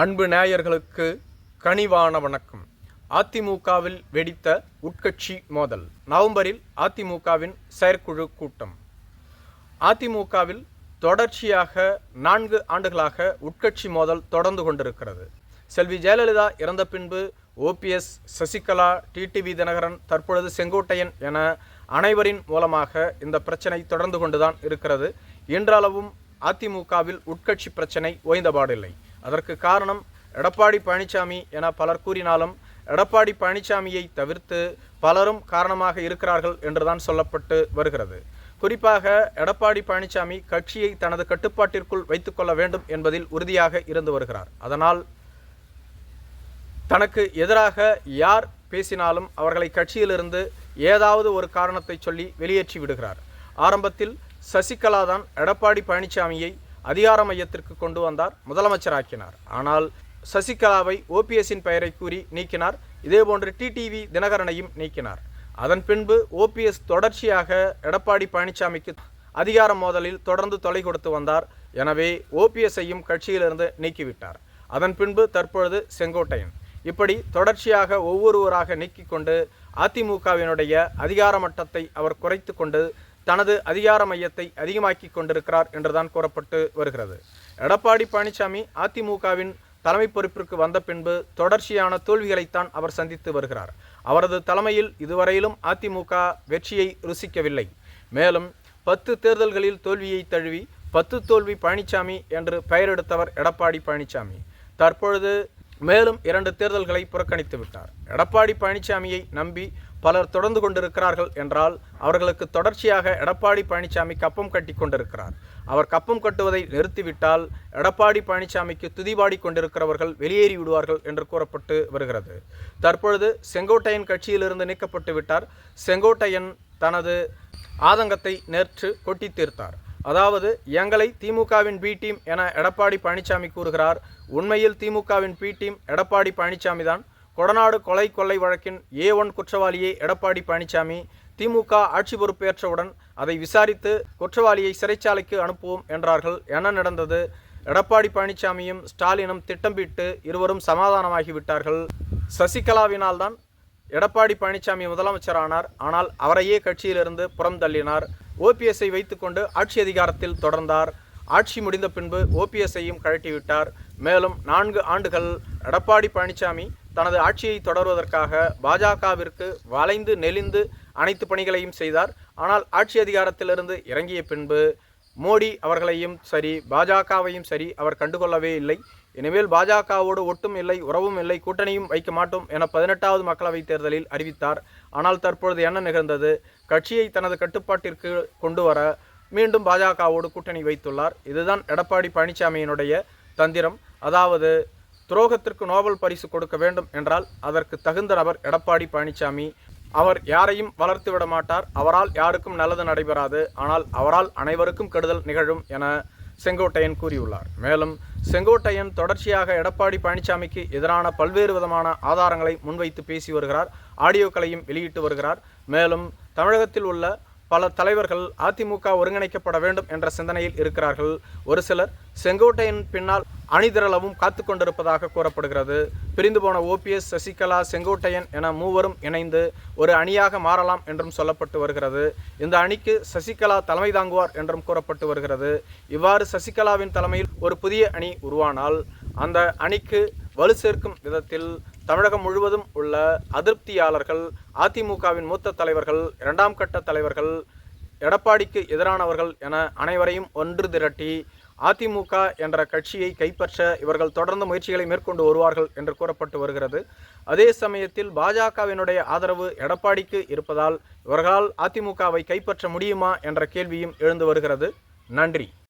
அன்பு நேயர்களுக்கு கனிவான வணக்கம். அதிமுகவில் வெடித்த உட்கட்சி மோதல். நவம்பரில் அதிமுகவின் செயற்குழு கூட்டம். அதிமுகவில் தொடர்ச்சியாக நான்கு ஆண்டுகளாக உட்கட்சி மோதல் தொடர்ந்து கொண்டிருக்கிறது. செல்வி ஜெயலலிதா இறந்த பின்பு ஓபிஎஸ் சசிகலா டிடிவி தினகரன் தற்பொழுது செங்கோட்டையன் என அனைவரின் மூலமாக இந்த பிரச்சனை தொடர்ந்து கொண்டுதான் இருக்கிறது. இன்றளவும் அதிமுகவில் உட்கட்சி பிரச்சனை ஓய்ந்தபாடில்லை அதற்கு காரணம் எடப்பாடி பழனிசாமி என பலர் கூறினாலும் எடப்பாடி பழனிசாமியை தவிர்த்து பலரும் காரணமாக இருக்கிறார்கள் என்றுதான் சொல்லப்பட்டு வருகிறது. குறிப்பாக எடப்பாடி பழனிசாமி கட்சியை தனது கட்டுப்பாட்டிற்குள் வைத்துக்கொள்ள வேண்டும் என்பதில் உறுதியாக இருந்து வருகிறார். அதனால் தனக்கு எதிராக யார் பேசினாலும் அவர்களை கட்சியிலிருந்து ஏதாவது ஒரு காரணத்தை சொல்லி வெளியேற்றி விடுகிறார். ஆரம்பத்தில் சசிகலா தான் எடப்பாடி பழனிசாமியை அதிகார மையத்திற்கு கொண்டு வந்தார் முதலமைச்சராக்கினார். ஆனால் சசிகலாவை ஓபிஎஸ்ஸின் பெயரை கூறி நீக்கினார் இதேபோன்று டிடிவி தினகரனையும் நீக்கினார். அதன் பின்பு ஓபிஎஸ் தொடர்ச்சியாக எடப்பாடி பழனிசாமிக்கு அதிகார மோதலில் தொடர்ந்து தொலை கொடுத்து வந்தார். எனவே ஓபிஎஸ்ஸையும் கட்சியிலிருந்து நீக்கிவிட்டார். அதன் பின்பு தற்பொழுது செங்கோட்டையன். இப்படி தொடர்ச்சியாக ஒவ்வொருவராக நீக்கிக் கொண்டு அதிமுகவினுடைய அதிகார மட்டத்தை அவர் குறைத்து கொண்டு தனது அதிகார மையத்தை அதிகமாக்கி கொண்டிருக்கிறார் என்றுதான் கூறப்பட்டு வருகிறது. எடப்பாடி பழனிசாமி அதிமுகவின் தலைமை பொறுப்பிற்கு வந்த பின்பு தொடர்ச்சியான தோல்விகளைத்தான் அவர் சந்தித்து வருகிறார். அவரது தலைமையில் இதுவரையிலும் அதிமுக வெற்றியை ருசிக்கவில்லை. மேலும் பத்து தேர்தல்களில் தோல்வியை தழுவி பத்து தோல்வி பழனிசாமி என்று பெயரெடுத்தவர் எடப்பாடி பழனிசாமி. தற்பொழுது மேலும் இரண்டு தேர்தல்களை புறக்கணித்து விட்டார். எடப்பாடி பழனிசாமியை நம்பி பலர் தொடர்ந்து கொண்டிருக்கிறார்கள் என்றால் அவர்களுக்கு தொடர்ச்சியாக எடப்பாடி பழனிசாமி கப்பம் கட்டி கொண்டிருக்கிறார். அவர் கப்பம் கட்டுவதை நிறுத்திவிட்டால் எடப்பாடி பழனிசாமிக்கு துதிபாடி கொண்டிருக்கிறவர்கள் வெளியேறி விடுவார்கள் என்று கூறப்பட்டு வருகிறது. தற்பொழுது செங்கோட்டையன் கட்சியிலிருந்து நீக்கப்பட்டு விட்டார். செங்கோட்டையன் தனது ஆதங்கத்தை நேற்று கொட்டி தீர்த்தார். அதாவது எங்களை திமுகவின் பி டீம் என எடப்பாடி பழனிசாமி கூறுகிறார். உண்மையில் திமுகவின் பி டீம் எடப்பாடி பழனிசாமி தான். கொடநாடு கொலை கொள்ளை வழக்கின் ஏ ஒன் குற்றவாளியை எடப்பாடி பழனிசாமி திமுக ஆட்சி பொறுப்பேற்றவுடன் அதை விசாரித்து குற்றவாளியை சிறைச்சாலைக்கு அனுப்புவோம் என்றார்கள். என்ன நடந்தது? எடப்பாடி பழனிசாமியும் ஸ்டாலினும் திட்டமிட்டு இருவரும் சமாதானமாகிவிட்டார்கள் சசிகலாவினால்தான் எடப்பாடி பழனிசாமி முதலமைச்சரானார் ஆனால் அவரையே கட்சியிலிருந்து புறம் தள்ளினார் ஓபிஎஸ்ஐ வைத்துக்கொண்டு ஆட்சி அதிகாரத்தில் தொடர்ந்தார். ஆட்சி முடிந்த பின்பு ஓபிஎஸ்ஐயும் கழட்டிவிட்டார். மேலும் நான்கு ஆண்டுகள் எடப்பாடி பழனிசாமி தனது ஆட்சியை தொடர்வதற்காக பாஜகவிற்கு வளைந்து நெளிந்து அனைத்து பணிகளையும் செய்தார். ஆனால் ஆட்சி அதிகாரத்திலிருந்து இறங்கிய பின்பு மோடி அவர்களையும் சரி பாஜகவையும் சரி அவர் கண்டுகொள்ளவே இல்லை. இனிமேல் பாஜகவோடு ஒட்டும் இல்லை உறவும் இல்லை கூட்டணியும் வைக்க மாட்டோம் என பதினெட்டாவது மக்களவைத் தேர்தலில் அறிவித்தார். ஆனால் தற்பொழுது என்ன நிகழ்ந்தது. கட்சியை தனது கட்டுப்பாட்டிற்கு கொண்டு வர மீண்டும் பாஜகவோடு கூட்டணி வைத்துள்ளார். இதுதான் எடப்பாடி பழனிசாமியினுடைய தந்திரம். அதாவது துரோகத்திற்கு நோபல் பரிசு கொடுக்க வேண்டும் என்றால் அதற்கு தகுந்த நபர் எடப்பாடி பழனிசாமி. அவர் யாரையும் வளர்த்து விட மாட்டார். அவரால் யாருக்கும் நல்லது நடைபெறாது. ஆனால் அவரால் அனைவருக்கும் கெடுதல் நிகழும் என செங்கோட்டையன் கூறியுள்ளார். மேலும் செங்கோட்டையன் தொடர்ச்சியாக எடப்பாடி பழனிசாமிக்கு எதிரான பல்வேறு விதமான ஆதாரங்களை முன்வைத்து பேசி வருகிறார் ஆடியோக்களையும் வெளியிட்டு வருகிறார். மேலும் தமிழகத்தில் உள்ள பல தலைவர்கள் அதிமுக ஒருங்கிணைக்கப்பட வேண்டும் என்ற சிந்தனையில் இருக்கிறார்கள். ஒரு சிலர் செங்கோட்டையின் பின்னால் அணிதிரளவும் காத்து கொண்டிருப்பதாக கூறப்படுகிறது. பிரிந்து போன ஓபிஎஸ் சசிகலா செங்கோட்டையன் என மூவரும் இணைந்து ஒரு அணியாக மாறலாம் என்றும் சொல்லப்பட்டு வருகிறது. இந்த அணிக்கு சசிகலா தலைமை தாங்குவார் என்றும் கூறப்பட்டு வருகிறது. இவ்வாறு சசிகலாவின் தலைமையில் ஒரு புதிய அணி உருவானால் அந்த அணிக்கு வலு சேர்க்கும் விதத்தில் தமிழகம் முழுவதும் உள்ள அதிருப்தியாளர்கள் அதிமுகவின் மூத்த தலைவர்கள் இரண்டாம் கட்ட தலைவர்கள் எடப்பாடிக்கு எதிரானவர்கள் என அனைவரையும் ஒன்று திரட்டி அதிமுக என்ற கட்சியை கைப்பற்ற இவர்கள் தொடர்ந்து முயற்சிகளை மேற்கொண்டு வருவார்கள் என்று கூறப்பட்டு வருகிறது. அதே சமயத்தில் பாஜகவினுடைய ஆதரவு எடப்பாடிக்கு இருப்பதால் இவர்களால் அதிமுகவை கைப்பற்ற முடியுமா என்ற கேள்வியும் எழுந்து வருகிறது. நன்றி.